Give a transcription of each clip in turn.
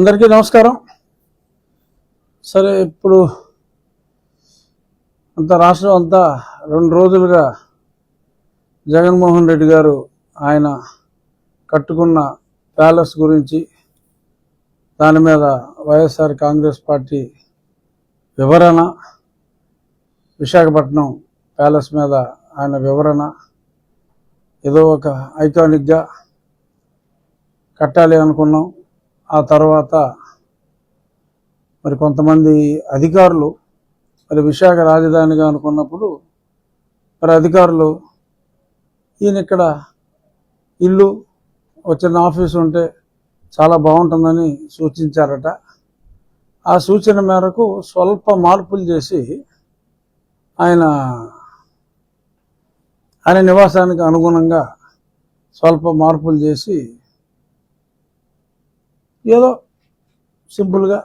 అందరికీ నమస్కారం. సరే ఇప్పుడు అంత రాష్ట్రం అంతా రెండు రోజులుగా జగన్మోహన్ రెడ్డి గారు ఆయన కట్టుకున్న ప్యాలెస్ గురించి దాని మీద వైఎస్ఆర్ కాంగ్రెస్ పార్టీ వివరణ విశాఖపట్నం ప్యాలెస్ మీద ఆయన వివరణ ఏదో ఒక ఐకానిక్గా కట్టాలి అనుకున్నాం. ఆ తర్వాత మరి కొంతమంది అధికారులు మరి విశాఖ రాజధానిగా అనుకున్నప్పుడు మరి అధికారులు ఈయన ఇక్కడ ఇల్లు వచ్చిన ఆఫీస్ ఉంటే చాలా బాగుంటుందని సూచించారట. ఆ సూచన మేరకు స్వల్ప మార్పులు చేసి ఆయన ఆయన నివాసానికి అనుగుణంగా స్వల్ప మార్పులు చేసి ఏదో సింపుల్గా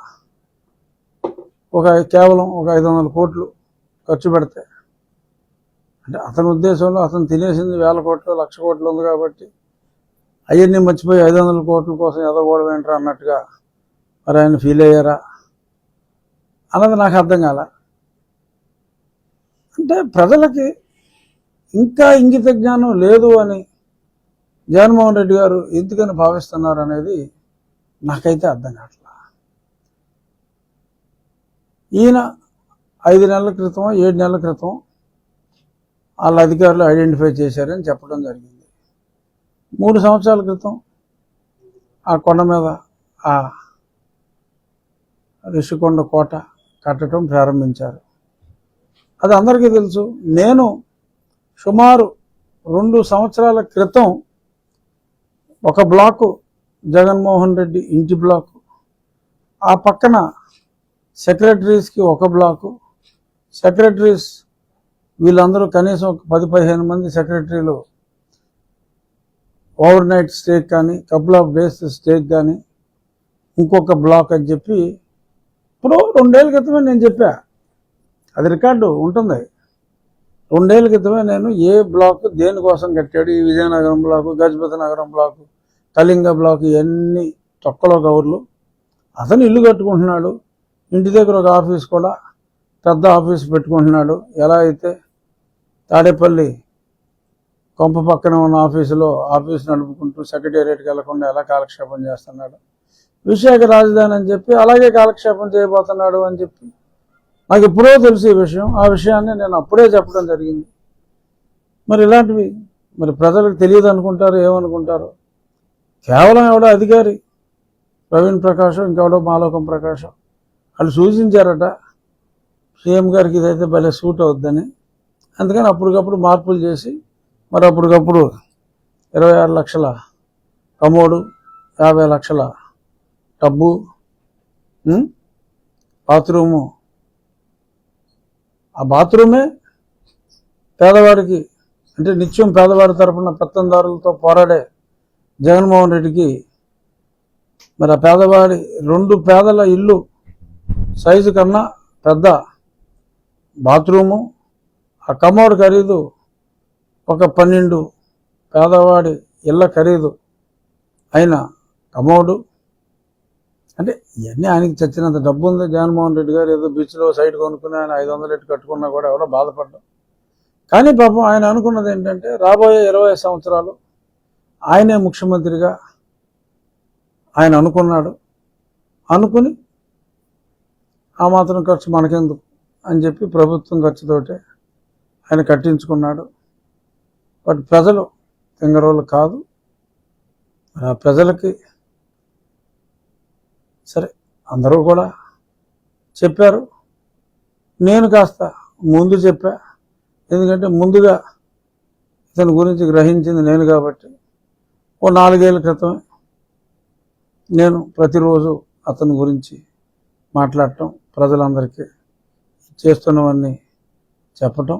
ఒక కేవలం ఒక ఐదు వందల కోట్లు ఖర్చు పెడితే అంటే అతని ఉద్దేశంలో అతను తినేసింది వేల కోట్లు లక్ష కోట్లు ఉంది కాబట్టి అవన్నీ మర్చిపోయి ఐదు వందల కోట్ల కోసం ఎదగకూడదు ఏంట్రా అన్నట్టుగా మరి ఆయన ఫీల్ అయ్యారా? అన్నది నాకు అర్థం కాల. అంటే ప్రజలకి ఇంకా ఇంగిత జ్ఞానం లేదు అని జగన్మోహన్ రెడ్డి గారు ఎందుకని భావిస్తున్నారు అనేది నాకైతే అర్థం కావట్లా. ఈయన ఐదు నెలల క్రితం ఏడు నెలల క్రితం వాళ్ళ అధికారులు ఐడెంటిఫై చేశారని చెప్పడం జరిగింది. మూడు సంవత్సరాల క్రితం ఆ కొండ మీద ఆ రిషికొండ కోట కట్టడం ప్రారంభించారు. అది అందరికీ తెలుసు. నేను సుమారు రెండు సంవత్సరాల క్రితం ఒక బ్లాకు జగన్మోహన్ రెడ్డి ఇంటి బ్లాకు. ఆ పక్కన సెక్రటరీస్కి ఒక బ్లాకు. సెక్రటరీస్ వీళ్ళందరూ కనీసం ఒక పది పదిహేను మంది సెక్రటరీలు. ఓవర్ నైట్ స్టేక్ కానీ కపుల్ ఆఫ్ డేస్ స్టేక్ కానీ ఇంకొక బ్లాక్ అని చెప్పి ఇప్పుడు రెండేళ్ళ క్రితమే నేను చెప్పా. అది రికార్డు ఉంటుంది. రెండేళ్ళ క్రితమే నేను ఏ బ్లాక్ దేనికోసం కట్టాడు? ఈ విజయనగరం బ్లాకు గజపతి నగరం బ్లాకు కళింగ బ్లాక్ ఇవన్నీ తొక్కలో కవర్లు. అతను ఇల్లు కట్టుకుంటున్నాడు. ఇంటి దగ్గర ఒక ఆఫీస్ కూడా పెద్ద ఆఫీస్ పెట్టుకుంటున్నాడు. ఎలా అయితే తాడేపల్లి కొంప పక్కన ఉన్న ఆఫీసులో ఆఫీస్ నడుపుకుంటూ సెక్రటేరియట్కి వెళ్ళకుండా ఎలా కాలక్షేపం చేస్తున్నాడు? విశాఖ రాజధాని అని చెప్పి అలాగే కాలక్షేపం చేయబోతున్నాడు అని చెప్పి నాకు ఎప్పుడో తెలుసు ఈ విషయం. ఆ విషయాన్ని నేను అప్పుడే చెప్పడం జరిగింది. మరి ఇలాంటివి మరి ప్రజలకు తెలియదు అనుకుంటారు ఏమనుకుంటారు కేవలం ఎవడో అధికారి? ప్రవీణ్ ప్రకాశం ఇంకెవడో మాలోకం ప్రకాశం. వాళ్ళు సూచించారట సీఎం గారికి ఇదైతే భలే సూట్ అవుద్దని. అందుకని అప్పటికప్పుడు మార్పులు చేసి మరి అప్పటికప్పుడు ఇరవై ఆరు లక్షల కమోడు యాభై లక్షల టబ్బు బాత్రూము. ఆ బాత్రూమే పేదవాడికి అంటే నిత్యం పేదవాడి తరపున పెత్తందారులతో పోరాడే జగన్మోహన్ రెడ్డికి మరి ఆ పేదవాడి రెండు పేదల ఇల్లు సైజు కన్నా పెద్ద బాత్రూము ఆ కమోడ్ ఖరీదు ఒక పన్నెండు పేదవాడి ఇళ్ళ ఖరీదు అయిన కమోడు. అంటే ఇవన్నీ ఆయనకి చచ్చినంత డబ్బు ఉంది. జగన్మోహన్ రెడ్డి గారు ఏదో బీచ్లో సైడ్ కొనుక్కుని ఆయన ఐదు వందలు ఎట్టు కట్టుకున్నా కూడా ఎవరో బాధపడ్డాం. కానీ పాపం ఆయన అనుకున్నది ఏంటంటే రాబోయే ఇరవై సంవత్సరాలు ఆయనే ముఖ్యమంత్రిగా ఆయన అనుకున్నాడు. అనుకుని ఆ మాత్రం ఖర్చు మనకెందుకు అని చెప్పి ప్రభుత్వం ఖర్చుతోటే ఆయన కట్టించుకున్నాడు. బట్ ప్రజలు తింగరోళ్ళు కాదు. ఆ ప్రజలకి సరే అందరూ కూడా చెప్పారు. నేను కాస్త ముందు చెప్పా. ఎందుకంటే ముందుగా ఇతని గురించి గ్రహించింది నేను కాబట్టి ఓ నాలుగేళ్ళ క్రితమే నేను ప్రతిరోజు అతని గురించి మాట్లాడటం ప్రజలందరికీ చేస్తున్నవన్నీ చెప్పటం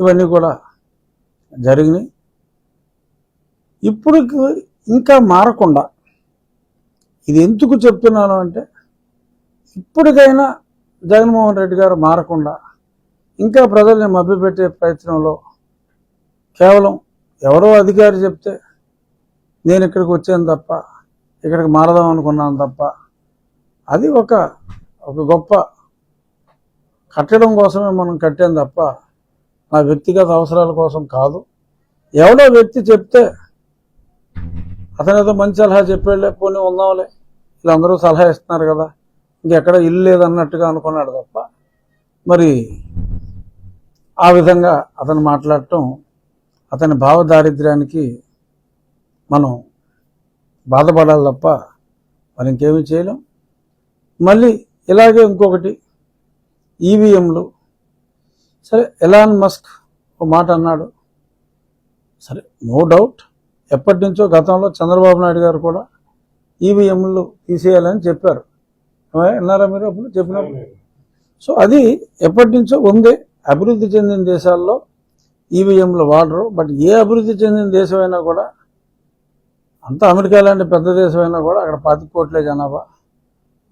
ఇవన్నీ కూడా జరిగినాయి. ఇప్పుడు ఇంకా మారకుండా ఇది ఎందుకు చెప్తున్నాను అంటే ఇప్పటికైనా జగన్మోహన్ రెడ్డి గారు మారకుండా ఇంకా ప్రజల్ని మభ్యపెట్టే ప్రయత్నంలో కేవలం ఎవరో అధికారి చెప్తే నేను ఇక్కడికి వచ్చాను తప్ప ఇక్కడికి మారదాం అనుకున్నాను తప్ప అది ఒక ఒక గొప్ప కట్టడం కోసమే మనం కట్టాం తప్ప నా వ్యక్తిగత అవసరాల కోసం కాదు. ఎవడో వ్యక్తి చెప్తే అతను ఏదో మంచి సలహా చెప్పాడులే పోనీ ఉందాంలే. వీళ్ళందరూ సలహా ఇస్తున్నారు కదా ఇంకెక్కడ ఇల్లు లేదన్నట్టుగా అనుకున్నాడు తప్ప మరి ఆ విధంగా అతను మాట్లాడటం అతని భావదారిద్ర్యానికి మనం బాధపడాలి తప్ప మరి ఇంకేమీ చేయలేం. మళ్ళీ ఇలాగే ఇంకొకటి ఈవీఎంలు సరే ఎలాన్ మస్క్ ఒక మాట అన్నాడు. సరే నో డౌట్ ఎప్పటి నుంచో గతంలో చంద్రబాబు నాయుడు గారు కూడా ఈవీఎంలు తీసేయాలని చెప్పారు. విన్నారా మీరు అప్పుడు చెప్పినప్పుడు? సో అది ఎప్పటి నుంచో ఉంది అభివృద్ధి చెందిన దేశాల్లో ఈవీఎంలు వాడరు బట్ ఏ అభివృద్ధి చెందిన దేశమైనా కూడా అంత అమెరికా లాంటి పెద్ద దేశమైనా కూడా అక్కడ పాతి కోట్లే జనాభా.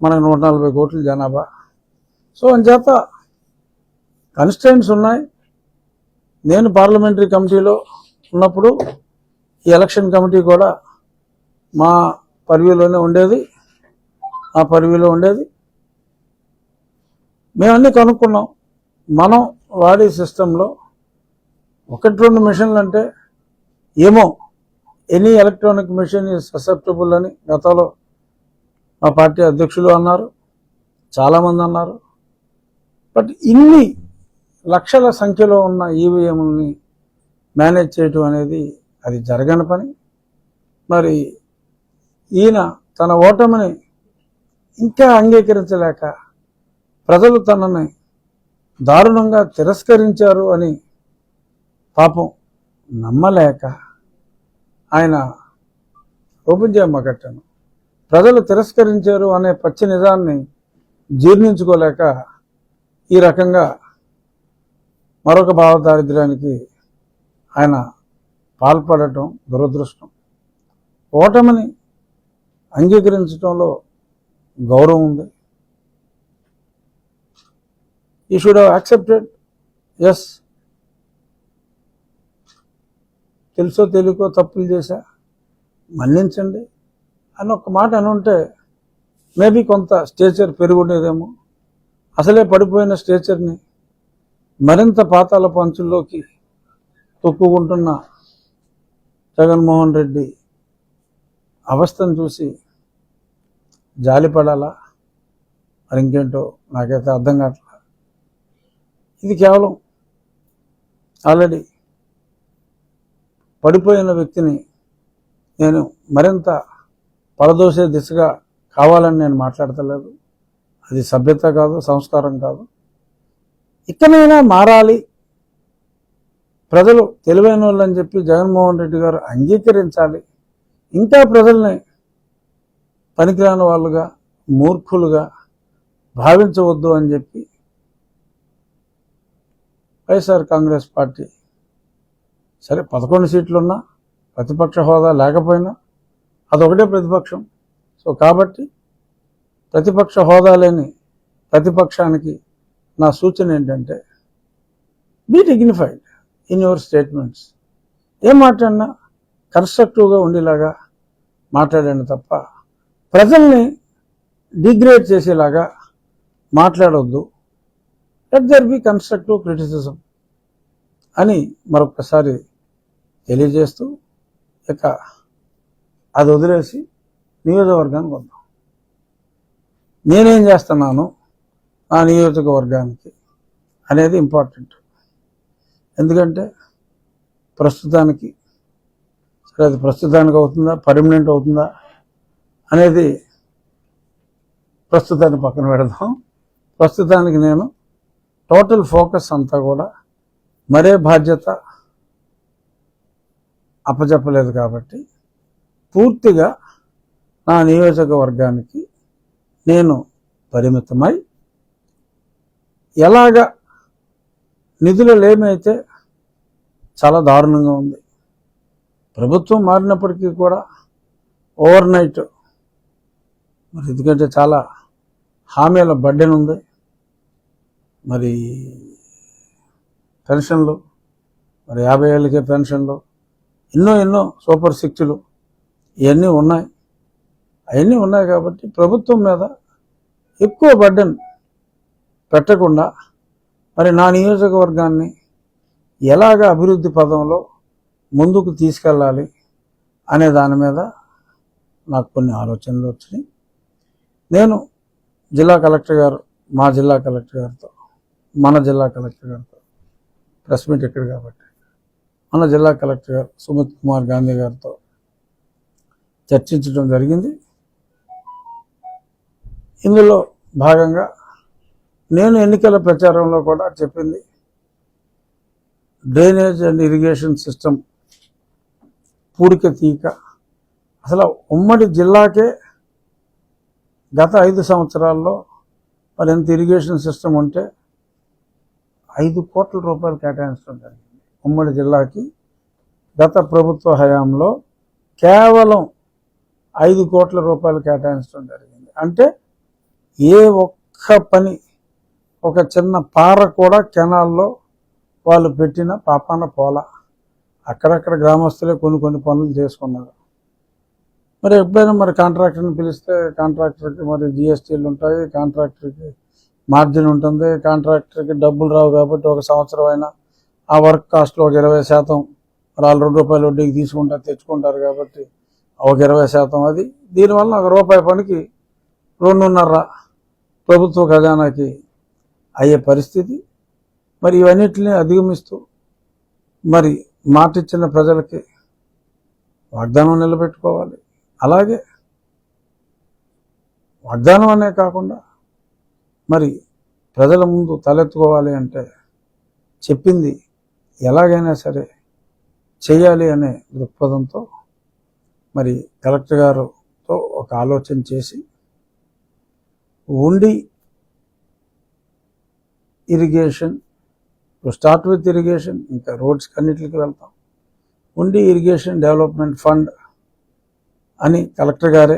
మనకు నూట నలభై కోట్ల జనాభా. సో అంచేత కన్స్టెంట్స్ ఉన్నాయి. నేను పార్లమెంటరీ కమిటీలో ఉన్నప్పుడు ఈ ఎలక్షన్ కమిటీ కూడా మా పరివిలోనే ఉండేది. ఆ పరివిలో ఉండేది. మేమన్నీ కనుక్కున్నాం. మనం వాడే సిస్టంలో ఒకటి రెండు మిషన్లు అంటే ఏమో any electronic machine is susceptible అని గతంలో మా పార్టీ అధ్యక్షులు అన్నారు చాలామంది అన్నారు. బట్ ఇన్ని లక్షల సంఖ్యలో ఉన్న ఈవీఎంని మేనేజ్ చేయటం అనేది అది జరగని పని. మరి ఈయన తన ఓటమిని ఇంకా అంగీకరించలేక ప్రజలు తనని దారుణంగా తిరస్కరించారు అని పాపం నమ్మలేక ఆయన ఓపెన్ చేయమ్మ కట్టాను. ప్రజలు తిరస్కరించారు అనే పచ్చి నిజాన్ని జీర్ణించుకోలేక ఈ రకంగా మరొక భావదారిద్ర్యానికి ఆయన పాల్పడటం దురదృష్టం. ఓటమిని అంగీకరించడంలో గౌరవం ఉంది. ఈ షుడ్ హ్యావ్ యాక్సెప్టెడ్ ఎస్ తెలుసో తెలియకో తప్పులు చేశా? మన్నించండి. అని ఒక మాట అని ఉంటే మేబీ కొంత స్టేచర్ పెరుగుండేదేమో. అసలే పడిపోయిన స్టేచర్ని మరింత పాతాల పంచుల్లోకి తొక్కుకుంటున్న జగన్మోహన్ రెడ్డి అవస్థను చూసి జాలిపడాలా? మరి ఇంకేంటో నాకైతే అర్థం కావట్లా. ఇది కేవలం ఆల్రెడీ పడిపోయిన వ్యక్తిని నేను మరింత పడదోసే దిశగా కావాలని నేను మాట్లాడతలేదు. అది సభ్యత కాదు సంస్కారం కాదు. ఇకనైనా మారాలి. ప్రజలు తెలివైన వాళ్ళు అని చెప్పి జగన్మోహన్ రెడ్డి గారు అంగీకరించాలి. ఇంకా ప్రజల్ని పనికిరాని వాళ్ళుగా మూర్ఖులుగా భావించవద్దు అని చెప్పి వైఎస్ఆర్ కాంగ్రెస్ పార్టీ సరే పదకొండు సీట్లున్నా ప్రతిపక్ష హోదా లేకపోయినా అదొకటే ప్రతిపక్షం. సో కాబట్టి ప్రతిపక్ష హోదా లేని ప్రతిపక్షానికి నా సూచన ఏంటంటే be dignified in your statements ఏం మాట్లాడినా కన్స్ట్రక్టివ్గా ఉండేలాగా మాట్లాడండి తప్ప ప్రజల్ని డిగ్రేడ్ చేసేలాగా మాట్లాడొద్దు. Let there be constructive criticism అని మరొకసారి తెలియజేస్తూ ఇక అది వదిలేసి నియోజకవర్గానికి వద్దాం నేనేం చేస్తున్నాను? నా నియోజకవర్గానికి అనేది ఇంపార్టెంట్. ఎందుకంటే ప్రస్తుతానికి సరే అది ప్రస్తుతానికి అవుతుందా? పర్మనెంట్ అవుతుందా? అనేది ప్రస్తుతాన్ని పక్కన పెడదాం. ప్రస్తుతానికి నేను టోటల్ ఫోకస్ అంతా కూడా మరే బాధ్యత అప్పచెప్పలేదు కాబట్టి పూర్తిగా నా నియోజకవర్గానికి నేను పరిమితమై ఎలాగ నిధుల లేమైతే చాలా దారుణంగా ఉంది. ప్రభుత్వం మారినప్పటికీ కూడా ఓవర్ నైట్ మరి ఎందుకంటే చాలా హామీల బడ్డెనుంది. మరి పెన్షన్లు మరి యాభై ఏళ్ళకే పెన్షన్లు ఎన్నో ఎన్నో సూపర్ శక్తులు ఇవన్నీ ఉన్నాయి. అవన్నీ ఉన్నాయి కాబట్టి ప్రభుత్వం మీద ఎక్కువ బర్డెన్ పెట్టకుండా మరి నా నియోజకవర్గాన్ని ఎలాగ అభివృద్ధి పదంలో ముందుకు తీసుకెళ్ళాలి అనే దాని మీద నాకు కొన్ని ఆలోచనలు వచ్చినాయి. నేను జిల్లా కలెక్టర్ గారు మా జిల్లా కలెక్టర్ గారితో మన జిల్లా కలెక్టర్ గారితో ప్రెస్ మీట్ ఎక్కడ కాబట్టి. మన జిల్లా కలెక్టర్ గారు సుమిత్ కుమార్ గాంధీ గారితో చర్చించడం జరిగింది. ఇందులో భాగంగా నేను ఎన్నికల ప్రచారంలో కూడా చెప్పింది డ్రైనేజ్ అండ్ ఇరిగేషన్ సిస్టమ్ పూడిక తీక. అసలు ఉమ్మడి జిల్లాకే గత ఐదు సంవత్సరాల్లో మరి ఎంత ఇరిగేషన్ సిస్టమ్ ఉంటే ఐదు కోట్ల రూపాయలు కేటాయించడం జరిగింది. ఉమ్మడి జిల్లాకి గత ప్రభుత్వ హయాంలో కేవలం ఐదు కోట్ల రూపాయలు కేటాయించడం జరిగింది. అంటే ఏ ఒక్క పని ఒక చిన్న పార కూడా కెనాల్లో వాళ్ళు పెట్టిన పాపాన పోల. అక్కడక్కడ గ్రామస్తులే కొన్ని కొన్ని పనులు చేసుకున్నారు. మరి ఎప్పుడైనా మరి కాంట్రాక్టర్ని పిలిస్తే కాంట్రాక్టర్కి మరి జిఎస్టీలు ఉంటాయి కాంట్రాక్టర్కి మార్జిన్ ఉంటుంది కాంట్రాక్టర్కి డబ్బులు రావు కాబట్టి ఒక సంవత్సరం అయినా ఆ వర్క్ కాస్ట్లో ఒక ఇరవై శాతం వాళ్ళు రెండు రూపాయలు వడ్డీకి తీసుకుంటారు తెచ్చుకుంటారు కాబట్టి ఒక ఇరవై శాతం అది. దీనివల్ల ఒక రూపాయి పనికి రెండున్నర ప్రభుత్వ ఖజానాకి అయ్యే పరిస్థితి. మరి ఇవన్నిటిని అధిగమిస్తూ మరి మాటిచ్చిన ప్రజలకి వాగ్దానం నిలబెట్టుకోవాలి. అలాగే వాగ్దానం అనే కాకుండా మరి ప్రజల ముందు తలెత్తుకోవాలి అంటే చెప్పింది ఎలాగైనా సరే చేయాలి అనే దృక్పథంతో మరి కలెక్టర్ గారుతో ఒక ఆలోచన చేసి ఉండి ఇరిగేషన్ స్టార్ట్ విత్ ఇరిగేషన్ ఇంకా రోడ్స్ అన్నిటికి వెళ్తాం. ఉండి ఇరిగేషన్ డెవలప్మెంట్ ఫండ్ అని కలెక్టర్ గారే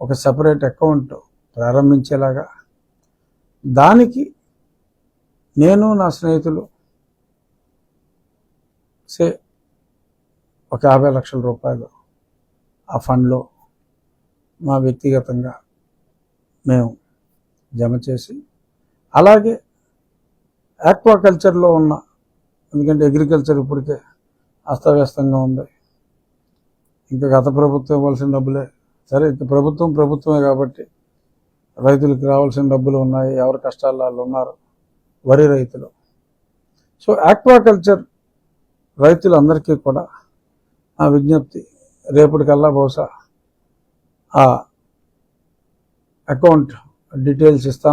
ఒక సపరేట్ అకౌంట్ ప్రారంభించేలాగా దానికి నేను నా స్నేహితులు సే ఒక యాభై లక్షల రూపాయలు ఆ ఫండ్లో మా వ్యక్తిగతంగా మేము జమ చేసి అలాగే ఆక్వాకల్చర్లో ఉన్న ఎందుకంటే అగ్రికల్చర్ ఇప్పటికే అస్తవ్యస్తంగా ఉంది. ఇంకా గత ప్రభుత్వం ఇవ్వాల్సిన డబ్బులే. సరే ఇంకా ప్రభుత్వం ప్రభుత్వమే కాబట్టి రైతులకు రావాల్సిన డబ్బులు ఉన్నాయి ఎవరి కష్టాలు వాళ్ళు ఉన్నారు వరి రైతులు. సో ఆక్వాకల్చర్ రైతులందరికీ కూడా ఆ విజ్ఞప్తి రేపటికల్లా బహుశా ఆ అకౌంట్ డీటెయిల్స్ ఇస్తాం.